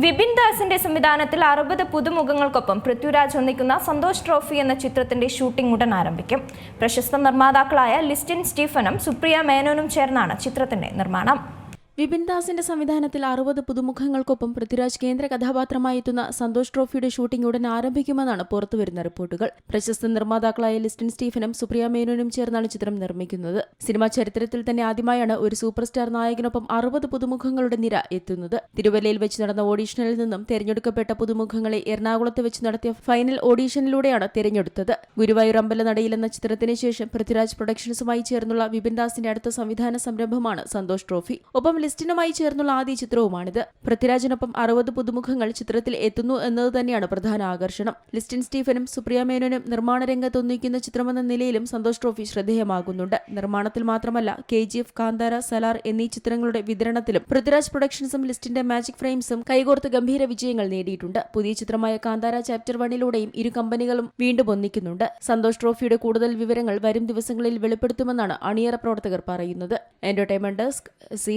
വിപിൻ ദാസിന്റെ സംവിധാനത്തിൽ അറുപത് പുതുമുഖങ്ങൾക്കൊപ്പം പൃഥ്വിരാജ് ഒന്നിക്കുന്ന സന്തോഷ് ട്രോഫി എന്ന ചിത്രത്തിന്റെ ഷൂട്ടിംഗ് ഉടൻ ആരംഭിക്കും. പ്രശസ്ത നിർമ്മാതാക്കളായ ലിസ്റ്റിൻ സ്റ്റീഫനും സുപ്രിയ മേനോനും ചേർന്നാണ് ചിത്രത്തിന്റെ നിർമ്മാണം. വിപിൻ ദാസിന്റെ സംവിധാനത്തിൽ അറുപത് പുതുമുഖങ്ങൾക്കൊപ്പം പൃഥ്വിരാജ് കേന്ദ്ര കഥാപാത്രമായി എത്തുന്ന സന്തോഷ് ട്രോഫിയുടെ ഷൂട്ടിംഗ് ഉടൻ ആരംഭിക്കുമെന്നാണ് പുറത്തുവരുന്ന റിപ്പോർട്ടുകൾ. പ്രശസ്ത നിർമ്മാതാക്കളായ ലിസ്റ്റിൻ സ്റ്റീഫനും സുപ്രിയ മേനോനും ചേർന്നാണ് ചിത്രം നിർമ്മിക്കുന്നത്. സിനിമാ ചരിത്രത്തിൽ തന്നെ ആദ്യമായാണ് ഒരു സൂപ്പർ സ്റ്റാർ നായകനൊപ്പം അറുപത് പുതുമുഖങ്ങളുടെ നിര എത്തുന്നത്. തിരുവല്ലയിൽ വെച്ച് നടന്ന ഓഡീഷനിൽ നിന്നും തെരഞ്ഞെടുക്കപ്പെട്ട പുതുമുഖങ്ങളെ എറണാകുളത്ത് വെച്ച് നടത്തിയ ഫൈനൽ ഓഡീഷനിലൂടെയാണ് തെരഞ്ഞെടുത്തത്. ഗുരുവായൂർ അമ്പലനടയിൽ എന്ന ചിത്രത്തിന് ശേഷം പൃഥ്വിരാജ് പ്രൊഡക്ഷൻസുമായി ചേർന്നുള്ള വിപിൻ ദാസിന്റെ അടുത്ത സംവിധാന സംരംഭമാണ് സന്തോഷ് ട്രോഫി. ഒപ്പം ലിസ്റ്റിനുമായി ചേർന്നുള്ള ആദ്യ ചിത്രവുമാണിത്. പൃഥ്വിരാജിനൊപ്പം അറുപത് പുതുമുഖങ്ങൾ ചിത്രത്തിൽ എത്തുന്നു എന്നത് തന്നെയാണ് പ്രധാന ആകർഷണം. ലിസ്റ്റിൻ സ്റ്റീഫനും സുപ്രിയ മേനോനും നിർമ്മാണ രംഗത്ത് ഒന്നിക്കുന്ന ചിത്രമെന്ന നിലയിലും സന്തോഷ് ട്രോഫി ശ്രദ്ധേയമാകുന്നുണ്ട്. നിർമ്മാണത്തിൽ മാത്രമല്ല K G F Kantara Salaar എന്നീ ചിത്രങ്ങളുടെ വിതരണത്തിലും പൃഥ്വിരാജ് പ്രൊഡക്ഷൻസും ലിസ്റ്റിന്റെ മാജിക് ഫ്രെയിംസും കൈകോർത്ത് ഗംഭീര വിജയങ്ങൾ നേടിയിട്ടുണ്ട്. പുതിയ ചിത്രമായ കാന്താര ചാപ്റ്റർ വണ്ണിലൂടെയും ഇരു കമ്പനികളും വീണ്ടും ഒന്നിക്കുന്നുണ്ട്. സന്തോഷ് ട്രോഫിയുടെ കൂടുതൽ വിവരങ്ങൾ വരും ദിവസങ്ങളിൽ വെളിപ്പെടുത്തുമെന്നാണ് അണിയറ പ്രവർത്തകർ പറയുന്നത്. Entertainment desk Zee